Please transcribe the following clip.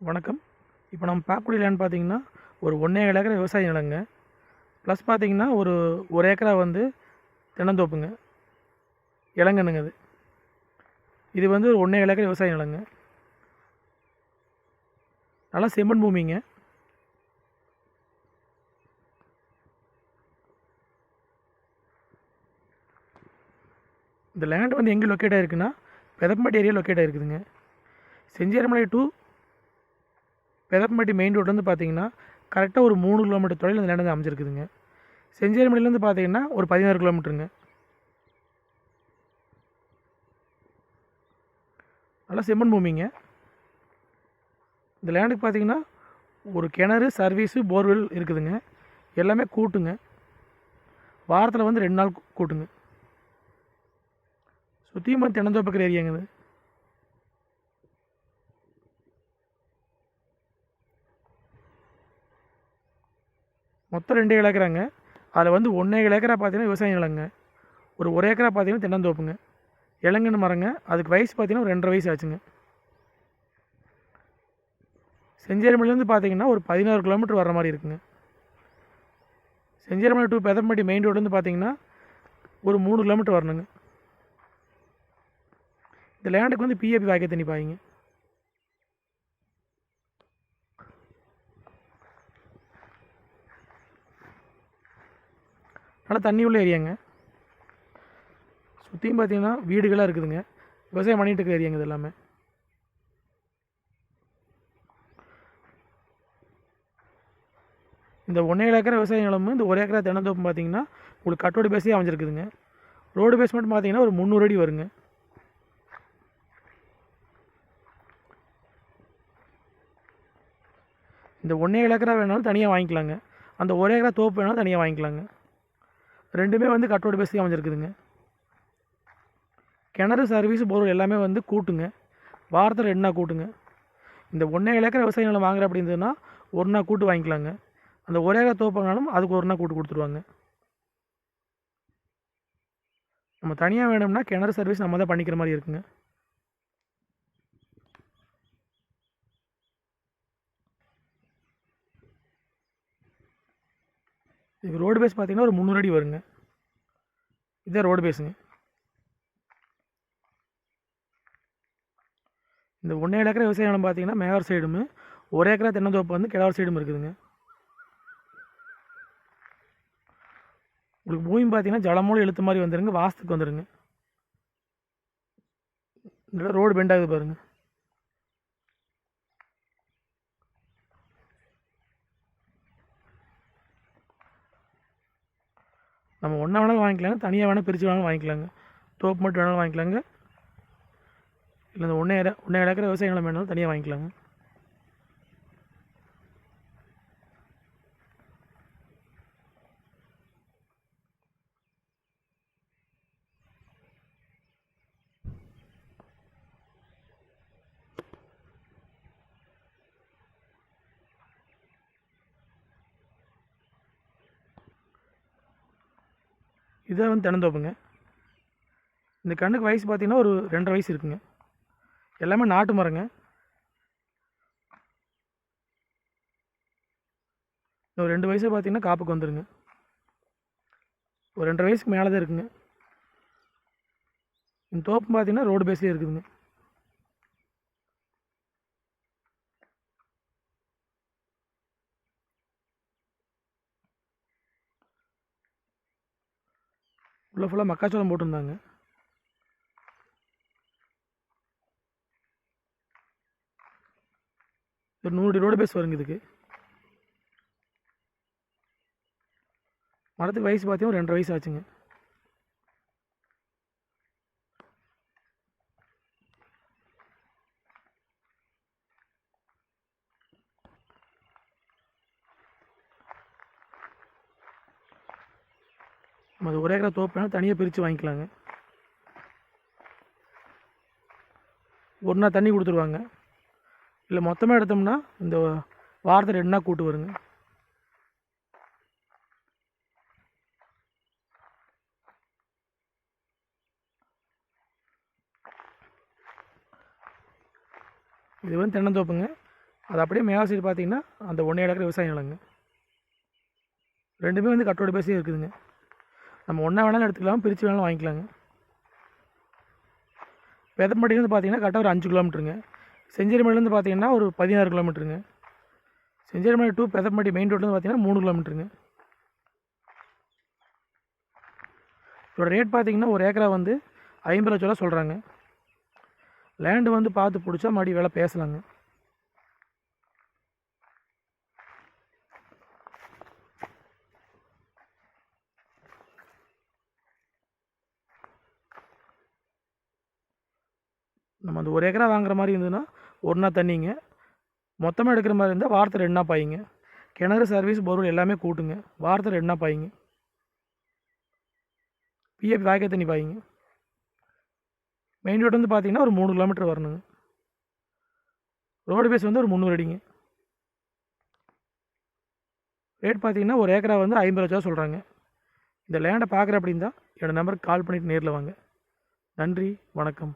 வணக்கம். இப்போ நம்ம பார்க்கக்கூடிய லேண்ட் பார்த்தீங்கன்னா ஒரு ஒன்றே ஏழு ஏக்கர் விவசாய நிலங்க. ப்ளஸ் பார்த்திங்கன்னா ஒரு ஒரு ஏக்கரா வந்து தென்னந்தோப்புங்க. இளங்கண்ணுங்க அது. இது வந்து ஒரு ஒன்றே ஏழு ஏக்கர் விவசாய நிலங்க. நல்லா செம்மண் பூமிங்க. இந்த லேண்ட் வந்து எங்கே லொக்கேட் ஆகிருக்குன்னா Pethappampatti area locate ஆகிருக்குதுங்க Chencheramalai to Pethappampatti main road வந்து பார்த்தீங்கன்னா கரெக்டாக ஒரு மூணு கிலோமீட்டர் தொலைவில் அந்த லேண்ட் வந்து அமைஞ்சிருக்குதுங்க. பார்த்தீங்கன்னா ஒரு பதினாறு கிலோமீட்டருங்க நல்லா செம்மண் பூமிங்க. இந்த லேண்டுக்கு பார்த்தீங்கன்னா ஒரு கிணறு சர்வீஸு போர்வெல் இருக்குதுங்க. எல்லாமே கூட்டுங்க. வாரத்தில் வந்து ரெண்டு நாள் கூட்டுங்க. சுற்றியும் வந்து ஏரியாங்குது ஏரியாங்க இது. மொத்தம் ரெண்டு ஏழு ஏக்கராங்க. அதில் வந்து ஒன்றே ஏழு ஏக்கரா பார்த்தீங்கன்னா விவசாய நிலங்க. ஒரு ஒரு ஏக்கரா பார்த்தீங்கன்னா தென்னந்தோப்புங்க. இளங்கன்னு மரங்க. அதுக்கு வயசு பார்த்தீங்கன்னா ஒரு ரெண்டரை வயசு ஆச்சுங்க. செஞ்சேரிமலையிலேருந்து பார்த்தீங்கன்னா ஒரு பதினாறு கிலோமீட்டர் வர மாதிரி இருக்குங்க. செஞ்சேரிமலை டு பெதம்பட்டி மெயின் ரோட்லேருந்து பார்த்தீங்கன்னா ஒரு மூணு கிலோமீட்டர் வரணுங்க. இந்த லேண்டுக்கு வந்து பிஏபி வாக்கிய தண்ணி பாய்ங்க. நல்லா தண்ணி உள்ள ஏரியாங்க. சுற்றியும் பார்த்தீங்கன்னா வீடுகளாக இருக்குதுங்க. விவசாயம் பண்ணிட்டு இருக்கிற ஏரியாங்க இது எல்லாமே. இந்த ஒன்றே ஏக்கர் விவசாய நிலமும் இந்த ஒரு ஏக்கரா தென்னந்தோப்பும் பார்த்தீங்கன்னா உங்களுக்கு கட்டோடு பேஸே அமைஞ்சிருக்குதுங்க. ரோடு பேஸ் மட்டும் பார்த்தீங்கன்னா ஒரு முந்நூறு அடி வருங்க. இந்த ஒன்றே ஏக்கரா வேணாலும் தனியாக வாங்கிக்கலாங்க. அந்த ஒரே ஏக்கரா தோப்பு வேணாலும் தனியாக வாங்கிக்கலாங்க. ரெண்டுமே வந்து கட்டோடு பேசி அமைஞ்சிருக்குதுங்க. கிணறு சர்வீஸ் போர்வெல் எல்லாமே வந்து கூட்டுங்க. வாரத்தில் ரெண்டு நாள் கூட்டுங்க. இந்த ஒன்றே ஏக்கர் விவசாய நிலம் வாங்குற அப்படின்றதுன்னா ஒரு நாள் கூட்டு வாங்கிக்கலாங்க. அந்த ஒரே ஏக்கர் தோப்பாங்கனாலும் அதுக்கு ஒரு நாள் கூட்டு கொடுத்துருவாங்க. நம்ம தனியாக வேணும்னா கிணறு சர்வீஸ் நம்ம தான் பண்ணிக்கிற மாதிரி இருக்குங்க. இது ரோடு பேஸ் பார்த்தீங்கன்னா ஒரு முந்நூறு அடி வருங்க. இதே ரோடு பேஸுங்க இந்த ஒன்றே ஏக்கர் விவசாய நிலம் பார்த்தீங்கன்னா மேகர் சைடும் ஒரு ஏக்கரா தென்னந்தோப்பு வந்து கிழவர் சைடும் இருக்குதுங்க. உங்களுக்கு பூமி பார்த்தீங்கன்னா ஜலமோடு எழுத்து மாதிரி வந்துடுங்க வாஸ்துக்கு வந்துடுங்க ரோடு பெண்ட் ஆகுது பாருங்கள் நம்ம ஒன்றா வேணாலும் வாங்கிக்கலாங்க தனியாக வேணால் பிரித்து வேணாலும் வாங்கிக்கலாங்க. தோப்பு மட்டும் வேணாலும் வாங்கிக்கலாங்க. இல்லை இந்த ஒன்றே ஒன்றே ஏக்கர் விவசாய வேணாலும் தனியாக வாங்கிக்கலாங்க. இதான் வந்து தென்னந்தோப்புங்க இந்த கண்ணுக்கு வயசு பார்த்தீங்கன்னா ஒரு ரெண்டரை வயசு இருக்குங்க. எல்லாமே நாட்டு மரங்க. ஒரு ரெண்டு வயசு பார்த்தீங்கன்னா காப்புக்கு வந்துடுங்க ஒரு ரெண்டரை வயசுக்கு மேலே தான் இருக்குங்க. இந்த தோப்பு பார்த்திங்கன்னா ரோடு பேஸ்லேயே இருக்குதுங்க. உள்ளே ஃபுல்லாக மக்காச்சோளம் போட்டிருந்தாங்க. ஒரு நூறு ரோடு பேஸ் வருங்க இதுக்கு. மரத்துக்கு வயசு பார்த்தீங்கன்னா ஒரு ரெண்டரை வயசு ஆச்சுங்க. நம்ம அது ஒரே ஏக்கரா தோப்பு தனியாக பிரித்து வாங்கிக்கலாங்க. ஒரு நாள் தண்ணி கொடுத்துருவாங்க. இல்லை மொத்தமாக எடுத்தோம்னா இந்த வாரத்தில் ரெண்டு நாள் கூட்டு வருங்க. இது வந்து தென்னந்தோப்புங்க. அது அப்படியே மேலே சைடு பார்த்தீங்கன்னா அந்த ஒன்றே ஏக்கர் விவசாய நிலங்க ரெண்டுமே வந்து கட்டோட பேசியே இருக்குதுங்க. நம்ம ஒன்றா வேணாலும் எடுத்துக்கலாம் பிரித்து வேணாலும் வாங்கிக்கலாங்க. பெதம்பட்டிலேருந்து பார்த்தீங்கன்னா கரெக்டாக ஒரு அஞ்சு கிலோமீட்டருங்க. செஞ்சேரிமலையிலேருந்து பார்த்தீங்கன்னா ஒரு பதினாறு கிலோமீட்டருங்க. செஞ்சேரிமலை டூ பெதம்பட்டி மெயின் ரோட்லேருந்து பார்த்தீங்கன்னா மூணு கிலோமீட்டருங்க. இதோட ரேட் பார்த்தீங்கன்னா ஒரு ஏக்கரா வந்து ஐம்பது லட்ச ரூபா சொல்கிறாங்க லேண்டு வந்து பார்த்து பிடிச்சா மறுபடியும் வேலை பேசலாங்க. நம்ம அந்த ஒரு ஏக்கரா வாங்குற மாதிரி இருந்ததுன்னா ஒரு நாள் தண்ணிங்க. மொத்தமாக எடுக்கிற மாதிரி இருந்தால் வாரத்தில் ரெண்டு நாள் பாயிங்க. கிணறு சர்வீஸ் பொருள் எல்லாமே கூட்டுங்க. வாரத்தில் ரெண்டு நாள் பாயிங்க. பிஎஃப் வாய்க்க தண்ணி பாயிங்க. மெயின் ரோடு வந்து பார்த்தீங்கன்னா ஒரு மூணு கிலோமீட்டர் வரணுங்க. ரோடு பேஸ் வந்து ஒரு முந்நூறு அடிங்க. ரேட் பார்த்தீங்கன்னா ஒரு ஏக்கரா வந்து ஐம்பது லட்ச ரூபா சொல்கிறாங்க இந்த லேண்டை பார்க்குற அப்படின் தான் என்னோடய நம்பருக்கு கால் பண்ணிவிட்டு நேரில் வாங்க. நன்றி வணக்கம்.